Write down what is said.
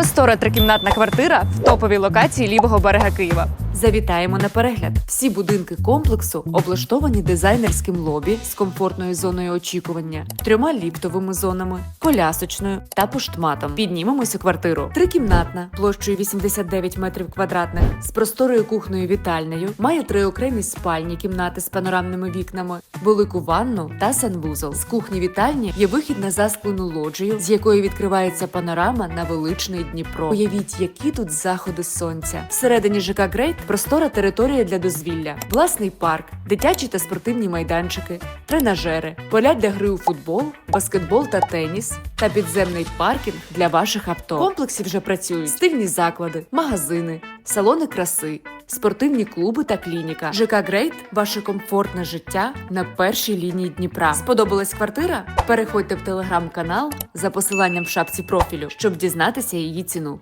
Простора трикімнатна квартира в топовій локації лівого берега Києва. Завітаємо на перегляд. Всі будинки комплексу облаштовані дизайнерським лобі з комфортною зоною очікування, трьома ліфтовими зонами, колясочною та поштматом. Піднімемось у квартиру. Трикімнатна площею 89 метрів квадратних з просторою кухнею вітальнею. Має три окремі спальні кімнати з панорамними вікнами, велику ванну та санвузол. З кухні вітальні є вихід на засклену лоджію, з якої відкривається панорама на величний Дніпро. Уявіть, які тут заходи сонця. Всередині ЖК Грейт простора територія для дозвілля, власний парк, дитячі та спортивні майданчики, тренажери, поля для гри у футбол, баскетбол та теніс та підземний паркінг для ваших авто. Комплексі вже працюють стильні заклади, магазини, салони краси, спортивні клуби та клініка. ЖК Грейт ваше комфортне життя на першій лінії Дніпра. Сподобалась квартира? Переходьте в телеграм-канал за посиланням в шапці профілю, щоб дізнатися її ціну.